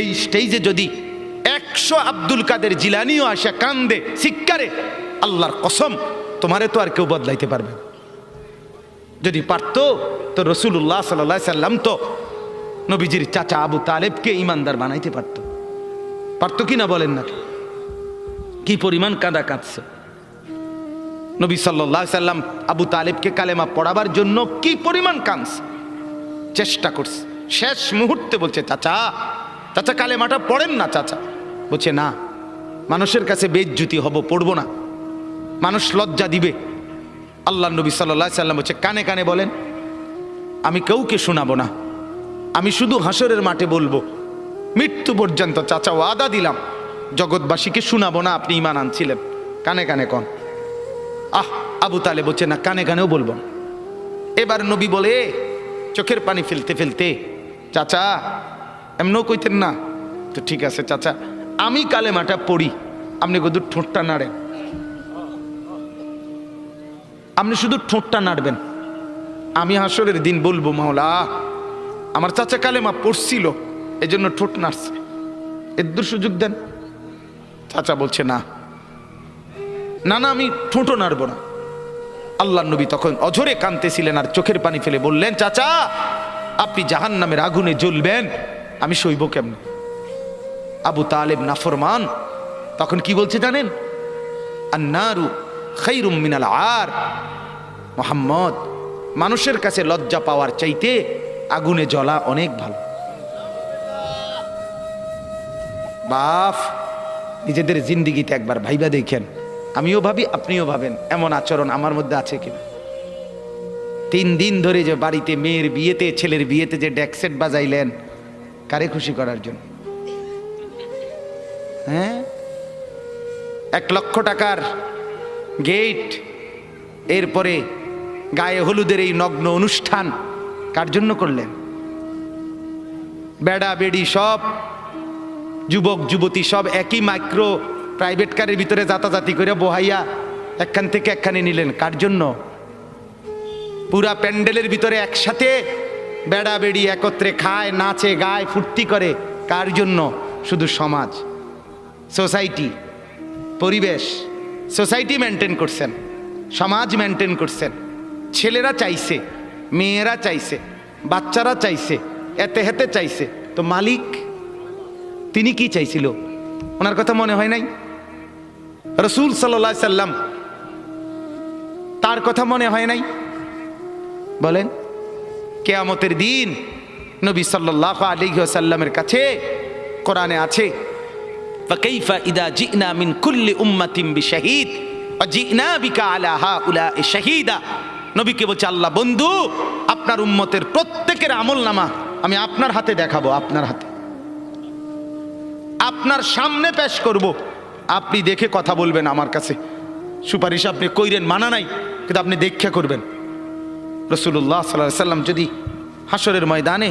এই স্টেজে যদি একশো আব্দুল কাদের জিলানিও আসে কান্দে শিক্ষারে আল্লাহর কসম, তোমারে তো আর কেউ বদলাইতে পারবে না। যদি পারতো, তো রসুল্লাহ সাল্লাহ সাল্লাম তো নবীজির চাচা আবু তালেবকে ইমানদার বানাইতে পারতো। পারতো কি না বলেন না? কি পরিমাণ কাঁদা কাঁদছে। নবী সাল্লাহ সাল্লাম আবু তালেবকে কালেমা পড়াবার জন্য কি পরিমাণ কাঁদছে। চেষ্টা করছে। শেষ মুহূর্তে বলছে, চাচা চাচা কালেমাটা পড়েন না চাচা। বলছে, না, মানুষের কাছে বেজ্জুতি হব, পড়ব না। মানুষ লজ্জা দিবে। আল্লাহ নবী সাল্লাহ সাল্লাম বলছে, কানে কানে বলেন, আমি কাউকে শোনাবো না। আমি শুধু হাসরের মাঠে বলব। মৃত্যু পর্যন্ত চাচা ওয়াদা দিলাম। জগৎবাসীকে শোনাবো না, আপনি ইমান আনছিলেন। কানে কানে কন। আহ, আবু তালে বলছে, না, কানে কানেও বলব এবার নবী বলে চোখের পানি ফেলতে ফেলতে, চাচা এমনও কইতেন না। তো ঠিক আছে চাচা, আমি কালেমাটা পড়ি। আপনি কদূর ঠোঁটটা নাড়েন। আপনি শুধু ঠোঁটটা নাড়বেন। আমি হাসরের দিন বলব মাওলা, আমার চাচা কালেমা পড়ছিল জন্য ঠোঁট নাড়ছে। এদ্দুর সুযোগ দেন। চাচা বলছে, না। না না, আমি ঠোঁটো নাড়বো না। আল্লাহ নবী তখন অঝরে কাঁদতেছিলেন আর চোখের পানি ফেলে বললেন, চাচা, আপনি জাহান নামের আগুনে জ্বলবেন। আমি সইব কেমন? আবু তালেব নাফরমান, তখন কি বলছে জানেন? আন্নারু খৈরুম মিনাল আর। মোহাম্মদ, মানুষের কাছে লজ্জা পাওয়ার চাইতে আগুনে জ্বলা অনেক ভালো। বাফ, নিজেদের জিন্দিগিতে একবার ভাইবা দেখেন। আমিও ভাবি, আপনিও ভাবেন, এমন আচরণ আমার মধ্যে আছে কিনা? তিন দিন ধরে যে বাড়িতে মেয়ের বিয়েতে, ছেলের বিয়েতে যে ডেকসেট বাজাইলেন কারে খুশি করার জন্য? হ্যাঁ? এক লক্ষ টাকার গেট, এরপরে গায়ে হলুদের এই নগ্ন অনুষ্ঠান, কার জন্য করলেন? বেড়া, বেড়ি সব, যুবক, যুবতী সব একই মাইক্রো প্রাইভেট কারের ভিতরে যাতাযাতি করে বহাইয়া একখান থেকে একখানে নিলেন, কার জন্য? পুরা প্যান্ডেলের ভিতরে একসাথে বেড়া বেড়ি একত্রে খায়, নাচে, গায়, ফুর্তি করে। কার জন্য? শুধু সমাজ। সোসাইটি, পরিবেশ। সোসাইটি মেনটেন করছেন। সমাজ মেনটেন করছেন। ছেলেরা চাইছে, মেয়েরা চাইছে, বাচ্চারা চাইছে, এতে হেতে চাইছে। তো মালিক, তিনি কি চাইছিল? ওনার কথা মনে হয় নাই? রসুল সাল্লা সাল্লাম, তার কথা মনে হয় নাই? বলেন। কেয়ামতের দিন নবী সাল্লাহ আলী সাল্লামের কাছে কোরআনে আছে ইদা কুল্লি শাহিদা। বন্ধু, আপনার উম্মতের প্রত্যেকের আমি আপনার হাতে দেখাবো, আপনার হাতে। আপনার সামনে পেশ করব। আপনি দেখে কথা বলবেন আমার কাছে। সুপারিশ আপনি কইরেন, মানা নাই, কিন্তু আপনি দেখা করবেন। রসুল্লাহ সাল্লাহ সাল্লাম যদি হাসরের ময়দানে